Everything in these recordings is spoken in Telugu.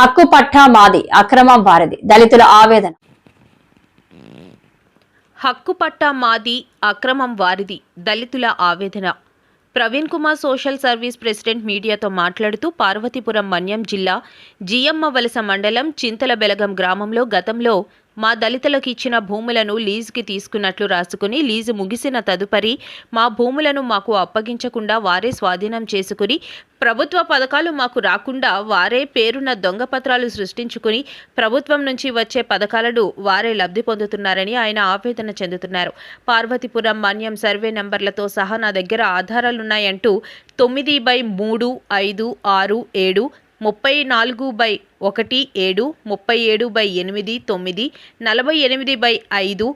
హక్కు పట్టా మాది అక్రమం వారిది దళితుల ఆవేదన. హక్కు పట్టా మాది అక్రమం వారిది దళితుల ఆవేదన. Praveen Kumar social service president మీడియాతో మాట్లాడుతూ పార్వతీపురం మన్యం జిల్లా జియమ్మ వలస మండలం చింతల బెలగం గ్రామంలో గతంలో మా దళితులకు ఇచ్చిన భూములను లీజుకి తీసుకున్నట్లు రాసుకుని లీజు ముగిసిన తదుపరి మా భూములను మాకు అప్పగించకుండా వారే స్వాధీనం చేసుకుని ప్రభుత్వ పథకాలు మాకు రాకుండా వారే పేరున్న దొంగ పత్రాలు సృష్టించుకుని ప్రభుత్వం నుంచి వచ్చే పథకాలను వారే లబ్ధి పొందుతున్నారని ఆయన ఆవేదన చెందుతున్నారు. పార్వతీపురం మాన్యం సర్వే నంబర్లతో సహా నా దగ్గర ఆధారాలున్నాయంటూ తొమ్మిది బై మూడు ఐదు ఆరు ఏడు ముప్పై నాలుగు బై ఒకటి ఏడు ముప్పై ఏడు బై ఎనిమిది తొమ్మిది నలభై ఎనిమిది బై ఐదు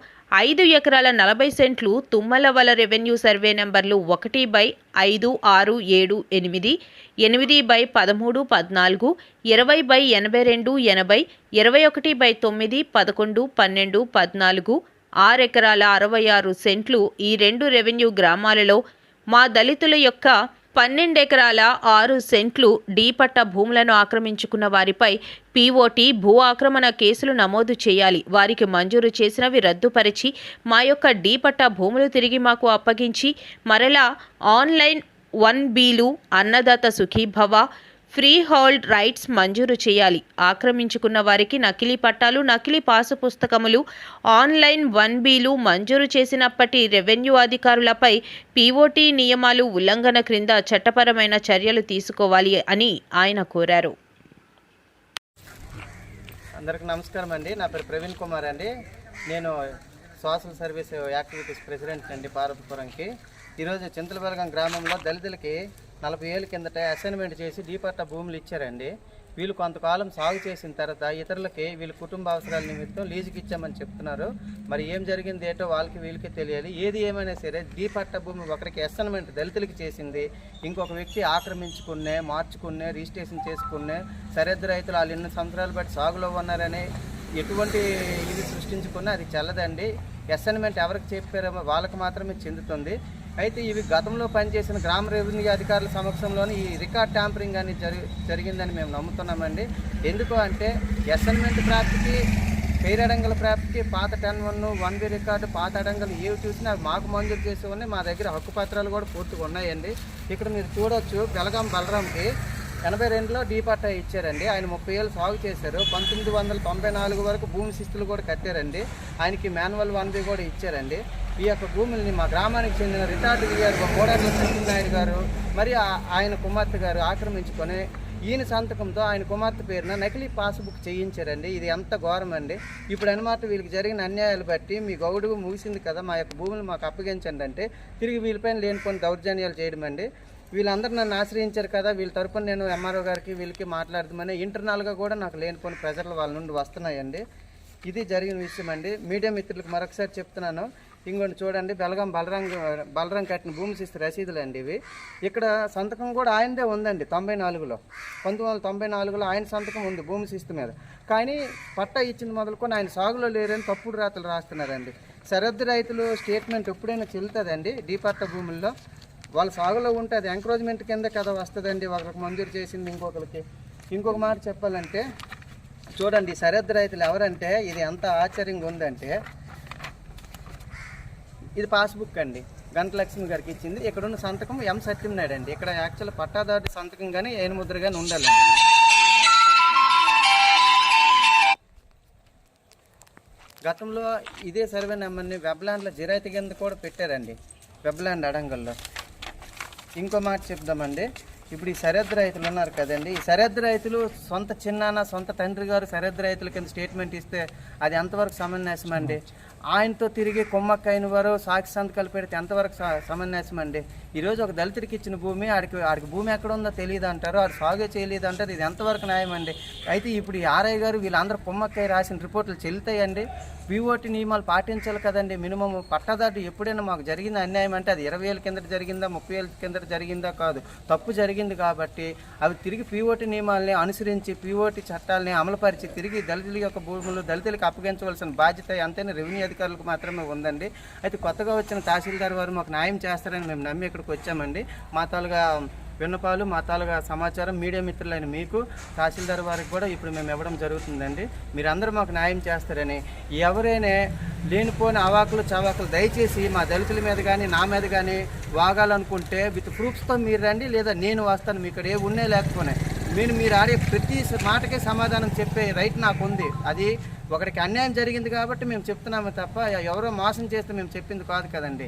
ఐదు ఎకరాల నలభై సెంట్లు తుమ్మలవల రెవెన్యూ సర్వే నెంబర్లు ఒకటి బై ఐదు ఆరు ఏడు ఎనిమిది ఎనిమిది బై పదమూడు పద్నాలుగు ఇరవై బై ఎనభై రెండు ఎనభై ఇరవై ఒకటి బై తొమ్మిది పదకొండు పన్నెండు పద్నాలుగు ఆరు ఎకరాల అరవై ఆరు సెంట్లు ఈ రెండు రెవెన్యూ గ్రామాలలో మా దళితుల యొక్క పన్నెండెకరాల ఆరు సెంట్లు డీ పట్ట భూములను ఆక్రమించుకున్న వారిపై పీఓటీ భూ ఆక్రమణ కేసులు నమోదు చేయాలి. వారికి మంజూరు చేసినవి రద్దుపరిచి మా యొక్క డీ పట్ట భూములు తిరిగి మాకు అప్పగించి మరలా ఆన్లైన్ వన్ బీలు Annadata Sukhibhava free hold rights మంజూరు చేయాలి. ఆక్రమించుకున్న వారికి నకిలీ పట్టాలు నకిలీ పాసు పుస్తకములు ఆన్లైన్ వన్ బీలు మంజూరు చేసినప్పటి రెవెన్యూ అధికారులపై పీఓటీ నియమాలు ఉల్లంఘన క్రింద చట్టపరమైన చర్యలు తీసుకోవాలి అని ఆయన కోరారు. అందరికి నమస్కారం అండి. నా పేరు ప్రవీణ్ కుమార్ అండి. నేను సోషల్ సర్వీస్ యాక్టివిటీస్ ప్రెసిడెంట్ అండి పార్వతీపురంకి. ఈరోజు చింతలబెలగం గ్రామంలో దళితులకి నలభై ఏళ్ళ కిందట అసైన్మెంట్ చేసి డీపట్ట భూములు ఇచ్చారండి. వీళ్ళు కొంతకాలం సాగు చేసిన తర్వాత ఇతరులకి వీళ్ళ కుటుంబ అవసరాల నిమిత్తం లీజుకి ఇచ్చామని చెప్తున్నారు. మరి ఏం జరిగింది ఏంటో వాళ్ళకి వీళ్ళకి తెలియాలి. ఏది ఏమైనా సరే డీపట్ట భూమి ఒకరికి అసైన్మెంట్ దళితులకి చేసింది. ఇంకొక వ్యక్తి ఆక్రమించుకునే మార్చుకునే రిజిస్ట్రేషన్ చేసుకునే సరిహద్దు రైతులు వాళ్ళు ఎన్ని సంవత్సరాలు బట్టి సాగులో ఉన్నారని ఎటువంటి ఇది సృష్టించుకున్నా అది చెల్లదండి. అసైన్మెంట్ ఎవరికి చెప్పారో వాళ్ళకి మాత్రమే చెందుతుంది. అయితే ఇవి గతంలో పనిచేసిన గ్రామ రెవెన్యూ అధికారుల సమక్షంలోనే ఈ రికార్డ్ ట్యాంపరింగ్ అని జరి జరిగిందని మేము నమ్ముతున్నామండి. ఎందుకు అంటే అసైన్మెంట్ ప్రాప్తికి పేరడంగల ప్రాప్తికి పాత ten one one B record పాత అడంగలు ఏవి చూసినా అవి మాకు మంజూరు చేసి ఉన్నాయి. మా దగ్గర హక్కు పత్రాలు కూడా పూర్తిగా ఉన్నాయండి. ఇక్కడ మీరు చూడవచ్చు బెలగాం బలరాంకి ఎనభై రెండులో డీ పట్టా ఇచ్చారండి. ఆయన ముప్పై ఏళ్ళు సాగు చేశారు. పంతొమ్మిది వందల తొంభై నాలుగు వరకు భూమి శిస్తులు కూడా కట్టారండి. ఆయనకి మాన్యువల్ వన్ బి కూడా ఇచ్చారండి. ఈ యొక్క భూముల్ని మా గ్రామానికి చెందిన రిటార్డ్ గారు కోడార్ల సత్యనారాయణ గారు మరి ఆయన కుమార్తె గారు ఆక్రమించుకొని ఈయన సంతకంతో ఆయన కుమార్తె పేరున నకిలీ పాస్బుక్ చేయించారండి. ఇది ఎంత ఘోరం అండి ఇప్పుడు అనమాట వీళ్ళకి జరిగిన అన్యాయాలు బట్టి మీ గౌడు ముగిసింది కదా మా యొక్క భూములు మాకు అప్పగించండి అంటే తిరిగి వీళ్ళపైన లేనిపోయిన దౌర్జన్యాలు చేయడం అండి వీళ్ళందరూ నన్ను ఆశ్రయించారు కదా వీళ్ళ తరపున నేను ఎంఆర్ఓ గారికి వీళ్ళకి మాట్లాడదామని ఇంటర్నల్గా కూడా నాకు లేనిపోయిన ప్రెజర్లు వాళ్ళ నుండి వస్తున్నాయండి. ఇది జరిగిన విషయం అండి. మీడియా మిత్రులకు మరొకసారి చెప్తున్నాను. ఇంకోటి చూడండి బెలగాం బలరాం బలరం కట్టిన భూమి శిస్తు రసీదులు అండి ఇవి. ఇక్కడ సంతకం కూడా ఆయనదే ఉందండి తొంభై నాలుగులో. పంతొమ్మిది వందల తొంభై నాలుగులో ఆయన సంతకం ఉంది భూమి శిస్తు మీద. కానీ పట్టా ఇచ్చింది మొదలుకొని ఆయన సాగులో లేరని తప్పుడు రాతలు రాస్తున్నారండి. సరిహద్దు రైతులు స్టేట్మెంట్ ఎప్పుడైనా చెల్లుతుందండి? డీపట్ట భూముల్లో? వాళ్ళ సాగులో ఉంటే అది ఎంకరేజ్మెంట్ కింద కదా వస్తుందండి. ఒకరికి మంజూరు చేసింది ఇంకొకరికి. ఇంకొక మాట చెప్పాలంటే చూడండి సరిహద్దు రైతులు ఎవరంటే ఇది ఎంత ఆశ్చర్యంగా ఉందంటే ఇది పాస్బుక్ అండి. గంటలక్ష్మి గారికి ఇచ్చింది. ఇక్కడ ఉన్న సంతకం ఎం సత్యనాయుడు అండి ఇక్కడ యాక్చువల్ పట్టాదారు సంతకం కానీ ఏను ముద్ర కానీ ఉండాలండి. గతంలో ఇదే సర్వే నెంబర్ని వెబ్లాండ్లో జిరాయితీ కింద కూడా పెట్టారండి. వెబ్లాండ్ అడంగల్లో. ఇంకో మాట చెప్దామండి. ఇప్పుడు ఈ సరిహద్దు రైతులు ఉన్నారు కదండి. ఈ సరిహద్దు రైతులు సొంత చిన్నాన్న సొంత తండ్రి గారు సరిహద్దు రైతుల కింద స్టేట్మెంట్ ఇస్తే అది ఎంతవరకు సమన్యాసం అండి ఆయనతో తిరిగి కుమ్మక్కైన వారు సాక్షి సంతకాలు పెడితే ఎంతవరకు స- సమన్యాసం అండి? ఈరోజు ఒక దళితుడికి ఇచ్చిన భూమి ఆడికి ఆడికి భూమి ఎక్కడ ఉందో తెలియదు అంటారు ఆడు సాగు చేయలేదు అంటారు ఇది ఎంతవరకు న్యాయం అండి? అయితే ఇప్పుడు ఈ ఆర్ఐ గారు వీళ్ళందరూ కుమ్మక్కై రాసిన రిపోర్టులు చెల్లుతాయండి. పిఓటి నియమాలు పాటించాలి కదండి మినిమం పట్టదారు ఎప్పుడైనా మాకు జరిగింది అన్యాయం అంటే అది ఇరవై ఏళ్ళ కిందట జరిగిందా ముప్పై ఏళ్ళ కిందట జరిగిందా కాదు. తప్పు జరిగింది కాబట్టి అవి తిరిగి పీఓటి నియమాల్ని అనుసరించి పిఓటి చట్టాలని అమలుపరిచి తిరిగి దళితుల యొక్క భూములు దళితులకు అప్పగించవలసిన బాధ్యత ఎంతైనా రెవెన్యూ అధికారులకు మాత్రమే ఉందండి. అయితే కొత్తగా వచ్చిన తహసీల్దార్ వారు మాకు న్యాయం చేస్తారని మేము నమ్మి ఇక్కడికి వచ్చామండి. మా తాలుగా విన్నపాలు మా తాలుగా సమాచారం మీడియా మిత్రులైన మీకు తహసీల్దార్ వారికి కూడా ఇప్పుడు మేము ఇవ్వడం జరుగుతుందండి. మీరందరూ మాకు న్యాయం చేస్తారని ఎవరైనా లేనిపోని అవాకులు చవాకులు దయచేసి మా దళితుల మీద కానీ నా మీద కానీ వాగాలనుకుంటే విత్ ప్రూఫ్స్తో మీరు రండి లేదా నేను వస్తాను. మీ ఇక్కడ ఏ ఉన్నాయి లేకపోయినా. మీరు మీరు ఆడే ప్రతి మాటకే సమాధానం చెప్పే రైట్ నాకు ఉంది. అది ఒకరికి అన్యాయం జరిగింది కాబట్టి మేము చెప్తున్నాము తప్ప ఎవరో మోసం చేస్తే మేము చెప్పింది కాదు కదండి.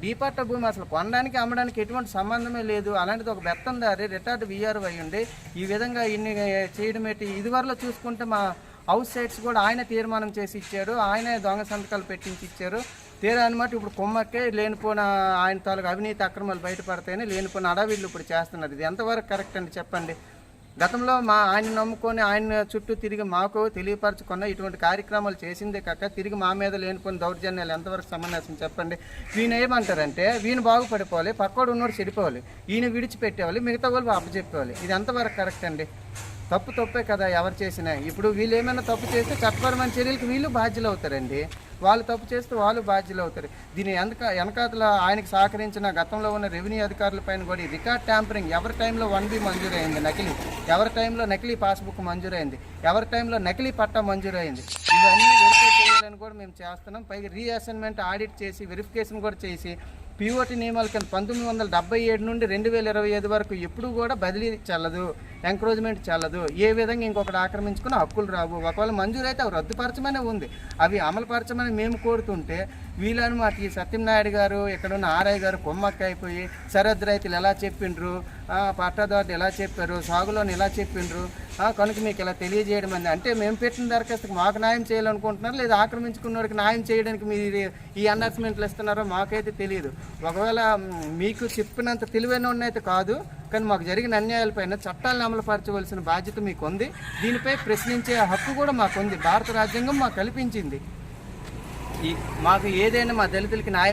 డీపార్ట్ భూమి అసలు కొనడానికి అమ్మడానికి ఎటువంటి సంబంధమే లేదు. అలాంటిది ఒక బెత్తందారి రిటార్డ్ విఆర్ అయ్యండి ఈ విధంగా ఇన్ని చేయడం ఏంటి? ఇదివరలో చూసుకుంటే మా హౌస్ సైట్స్ కూడా ఆయన తీర్మానం చేసి ఇచ్చారు ఆయనే దొంగ సంతకాలు పెట్టించి ఇచ్చారు. తీరా అనమాట ఇప్పుడు కొమ్మక్కే లేనిపోయిన ఆయన తాలూకు అవినీతి అక్రమాలు బయటపడతాయని లేనిపోయిన అడవిళ్ళు ఇప్పుడు చేస్తున్నారు. ఇది ఎంతవరకు కరెక్ట్ అండి చెప్పండి? గతంలో మా ఆయన నమ్ముకొని ఆయన చుట్టూ తిరిగి మాకు తెలియపరచుకున్న ఇటువంటి కార్యక్రమాలు చేసిందే కాక తిరిగి మా మీద లేనిపోయిన దౌర్జన్యాలు ఎంతవరకు సమన్యాసం చెప్పండి? వీణ ఏమంటారంటే వీణ బాగుపడిపోవాలి పక్కోడు ఉన్నోడు చెడిపోవాలి ఈయన విడిచిపెట్టేవాలి మిగతా వాళ్ళు అప్పచెప్పేవాలి. ఇది ఎంతవరకు కరెక్ట్ అండి? తప్పు తప్పే కదా ఎవరు చేసినా. ఇప్పుడు వీళ్ళు ఏమైనా తప్పు చేస్తే చట్టపరమైన చర్యలకు వీళ్ళు బాధ్యులు అవుతారండి వాళ్ళు తప్పు చేస్తే వాళ్ళు బాధ్యులు అవుతారు దీని వెనక వెనకాతల ఆయనకు సహకరించిన గతంలో ఉన్న రెవెన్యూ అధికారుల పైన కూడా రికార్డ్ ట్యాంపరింగ్ ఎవరి టైంలో వన్ బి మంజూరైంది? నకిలీ. ఎవరి టైంలో నకిలీ పాస్బుక్ మంజూరైంది? ఎవరి టైంలో నకిలీ పట్టా మంజూరైంది? ఇవన్నీ వెరిఫై చేయాలని కూడా మేము చేస్తున్నాం. పైగా రీఅసైన్మెంట్ ఆడిట్ చేసి వెరిఫికేషన్ కూడా చేసి పిఓటి నియమాల కింద పంతొమ్మిది వందల డెబ్బై ఏడు నుండి రెండు వేల ఇరవై ఐదు వరకు ఎప్పుడు కూడా బదిలీ చల్లదు ఎంక్రోచ్మెంట్ చల్లదు. ఏ విధంగా ఇంకొకటి ఆక్రమించుకుని హక్కులు రావు. ఒకవేళ మంజూరైతే అవి రద్దుపరచమనే ఉంది. అవి అమలుపరచమని మేము కోరుతుంటే వీళ్ళనమాట ఈ సత్యనాయుడు గారు ఇక్కడ ఉన్న ఆర్ఐ గారు కొమ్మక్క అయిపోయి రైతులు ఎలా చెప్పిండ్రు పట్టాదారులు ఎలా చెప్పారు సాగులోని ఎలా చెప్పిండ్రు కనుక మీకు ఇలా తెలియజేయడం అంది. అంటే మేము పెట్టిన దరఖాస్తుకి మాకు న్యాయం చేయాలనుకుంటున్నారు లేదా ఆక్రమించుకున్నవాడికి న్యాయం చేయడానికి మీరు ఈ అనౌన్స్మెంట్లు ఇస్తున్నారో మాకైతే తెలియదు. ఒకవేళ మీకు చెప్పినంత తెలివైన అయితే కాదు కానీ మాకు జరిగిన అన్యాయాలపైన చట్టాలను అమలుపరచవలసిన బాధ్యత మీకు ఉంది దీనిపై ప్రశ్నించే హక్కు కూడా మాకు ఉంది భారత రాజ్యాంగం మాకు కల్పించింది. ఈ మాకు ఏదైనా మా దళితులకి న్యాయం